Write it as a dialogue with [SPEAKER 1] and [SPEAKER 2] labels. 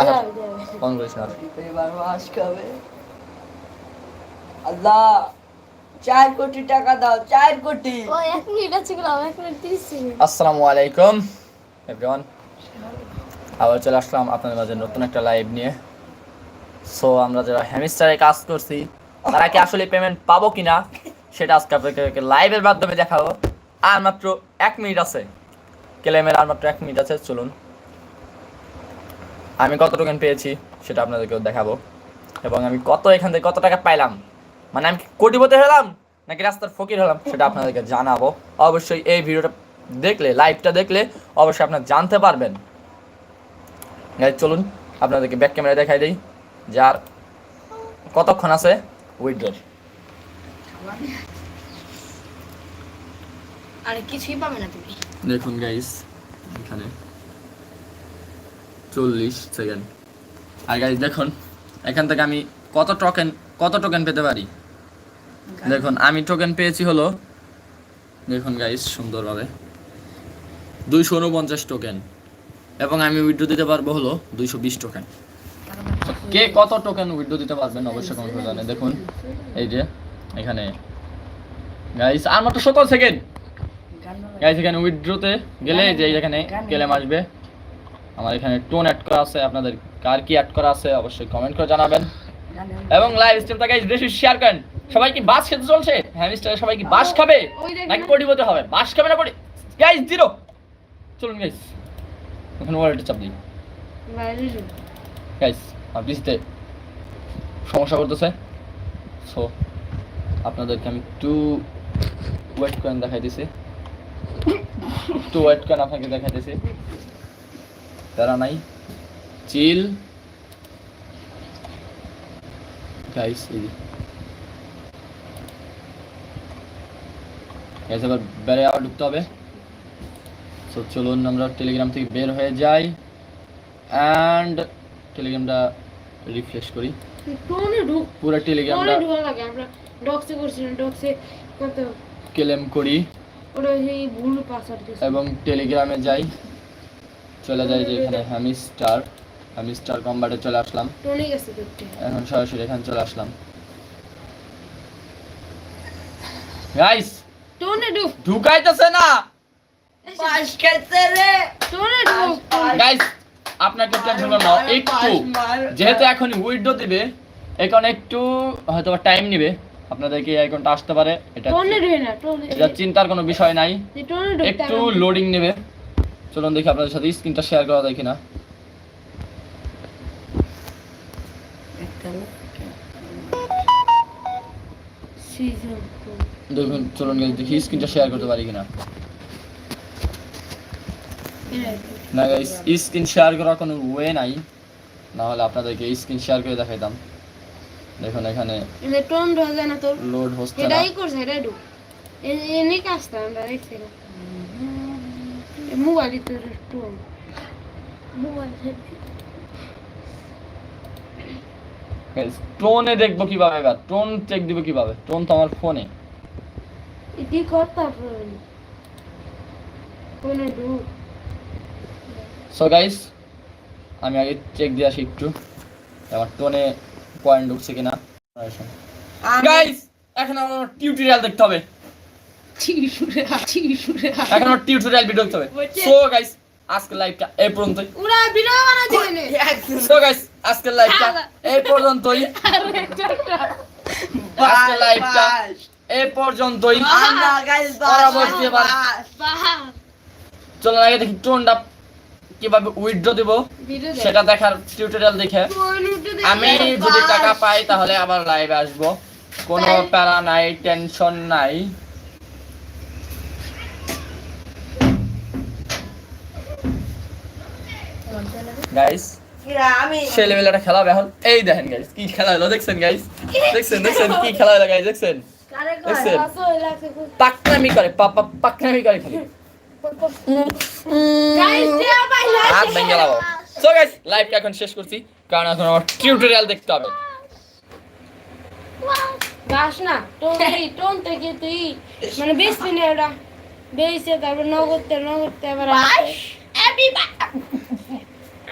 [SPEAKER 1] আচ্ছা, আল্লাহ চার কোটি টাকা দাও চার কোটি।
[SPEAKER 2] ও এক
[SPEAKER 3] আসসালামু আলাইকুম এভরিওয়ান আবার চলে আসলাম আপনাদের মাঝে নতুন একটা লাইভ নিয়ে। সো আমরা যারা হ্যামিস্টারে কাজ করছি, তারা কি আসলে পেমেন্ট পাবো কিনা, সেটা আজকে আপনাকে লাইভের মাধ্যমে দেখাবো। আর মাত্র এক মিনিট আছে। ক্লেমের আর মাত্র এক মিনিট আছে, চলুন। আমি কত টোকেন পেয়েছি, সেটা আপনাদেরকেও দেখাবো। এবং আমি কত এখান থেকে কত টাকা পাইলাম? মানে আমি কোটিপতি হলাম, নাকি রাস্তার ফকির হলাম, সেটা আপনাদেরকে জানাব। অবশ্যই এই ভিডিওটা দেখলে লাইভটা দেখলে অবশ্যই আপনারা জানতে পারবেন। চলুন, আপনাদেরকে ব্যাক ক্যামেরা দেখাই দিই। যার কতক্ষণ আছে? উইড্রোর
[SPEAKER 2] আরে কিছুই পাবে না তুমি।
[SPEAKER 3] দেখুন গাইস এখানে চল্লিশ সেকেন্ড আর গাইস দেখুন এখান থেকে আমি কত টোকেন কত টোকেন পেতে পারি? দেখুন আমি টোকেন পেয়েছি হলো দেখুন গাইস সুন্দরভাবে দুইশো উনপঞ্চাশ টোকেন এবং আমি উইড্রো দিতে পারব হলো দুইশো বিশ টোকেন কে কত টোকেন উইড্রো দিতে পারবেন অবশ্যই কমেন্ট করে জানেন দেখুন এই যে এখানে। গাইস আর মাত্র সতেরো সেকেন্ড গাইস এখানে উইথড্রোতে গেলে যে এখানে কেলেম আসবে। আমার এখানে টোন অ্যাড করা আছে আপনাদের কার কি অ্যাড করা আছে অবশ্যই কমেন্ট করে জানাবেন। এবং লাইভ স্ট্রিমটা গাইস বেশি শেয়ার করেন। সবাই কি বাস খেতে চলছে? হ্যামিস্টার সবাই কি বাস খাবে। নাকি কোটিপতি হবে? বাস খাবে না কোটি গাইস জিরো চলুন গাইস ওখানে ওয়ালেটে চাপ দিই। গাইস আর সমস্যা করতেছে। সো আপনাদেরকে আমি একটু ওয়েট করেন দেখাইতেছি একটু ওয়েট করেন আপনাকে দেখাইতেছি তারা নাই। চিল গাইস এই গাইস এবার বেড়ে আবার ঢুকতে হবে। সো চলুন আমরা টেলিগ্রাম থেকে বের হয়ে যাই। অ্যান্ড টেলিগ্রামটা রিফ্রেশ করি। পুরো
[SPEAKER 2] লাগে আমরা ডক্সে করছিলাম ডক্সে কত?
[SPEAKER 3] ক্লেম করি।
[SPEAKER 2] ওটা সেই ভুল পাসওয়ার্ড দিয়েছে।
[SPEAKER 3] এবং টেলিগ্রামে যাই। চলে যাই যে এখানে হ্যামিস্টার হ্যামিস্টার কম্বাটে চলে আসলাম।
[SPEAKER 2] টোনে গেছে দেখতে
[SPEAKER 3] এখন সরাসরি এখানে চলে আসলাম। গাইস
[SPEAKER 2] টোনে ঢুক
[SPEAKER 3] ঢুকাইতেছে না!
[SPEAKER 1] মাস খেতে রে!
[SPEAKER 2] টোনে ঢুক
[SPEAKER 3] গাইস আপনাকে টেনশন করো না একটু যেহেতু এখন উইডো দিবে এখন একটু হয়তো টাইম নেবে। আপনাদেরকে আইকনটা আসতে পারে। এটা এটা চিন্তার কোনো বিষয় নাই। একটু লোডিং নেবে। চলুন দেখি আপনাদের সাথে স্ক্রিনটা শেয়ার করা যায় কিনা। দেখুন চলুন দেখি স্ক্রিনটা শেয়ার করতে পারি কিনা। না গাইস স্ক্রিন শেয়ার করার কোনো ওয়ে নাই। না হলে আপনাদেরকে স্ক্রিন শেয়ার করে দেখাইতাম। দেখুন এখানে
[SPEAKER 2] ঢোকা যায় না তোর?
[SPEAKER 3] লোড হচ্ছে না।
[SPEAKER 2] এটাই করছে এটাই এ- এনে কাজটা আমরা দেখছিলাম মোবাইল তোর টোন মোবাইল
[SPEAKER 3] গাইস টোনে দেখব কীভাবে এবার। টোন চেক দিব কীভাবে। টোন তো আমার ফোনে
[SPEAKER 2] এটি কর তারপর? কোনে ঢুক।
[SPEAKER 3] সো গাইস আমি আগে চেক দিয়ে আসি একটু। আমার টোনে পয়েন্ট ঢুকছে কিনা? গাইস এখন আমার টিউটোরিয়াল দেখতে হবে। এখন আমার টিউটোরিয়াল ভিডিও দেখতে হবে। সো গাইস আজকে লাইভটা এই পর্যন্তই।
[SPEAKER 2] ওরা ভিডিও
[SPEAKER 3] সো গাইস আজকের লাইভটা এই পর্যন্তই। আজকের লাইভটা এই পর্যন্তই।
[SPEAKER 1] গাইস
[SPEAKER 3] পরবর্তী এবার
[SPEAKER 2] বাহা
[SPEAKER 3] আগে দেখি টোনটা কীভাবে উইথড্র দেব সেটা দেখার টিউটোরিয়াল দেখে। আমি যদি টাকা পাই তাহলে আবার লাইভে আসব। কোনো প্যারা নাই টেনশন নাই। গাইস
[SPEAKER 1] আমি
[SPEAKER 3] সেই লেভেলে একটা খেলা এখন। এই দেখেন গাইস কি খেলা হলো দেখছেন গাইস দেখছেন দেখছেন কি খেলা হলো গাইস দেখছেন? দেখছেন? পাকনামি করে পাপা পাকনামি করে খালি। হাত ভেঙে গেলাম সো গাইস লাইভটা এখন শেষ করছি কারণ এখন আমার টিউটোরিয়াল দেখতে হবে
[SPEAKER 2] গাছ না টোন তুই টোন থেকে তুই মানে বেশ ওটা বেশে তারপর নগদতে নগদতে আবার।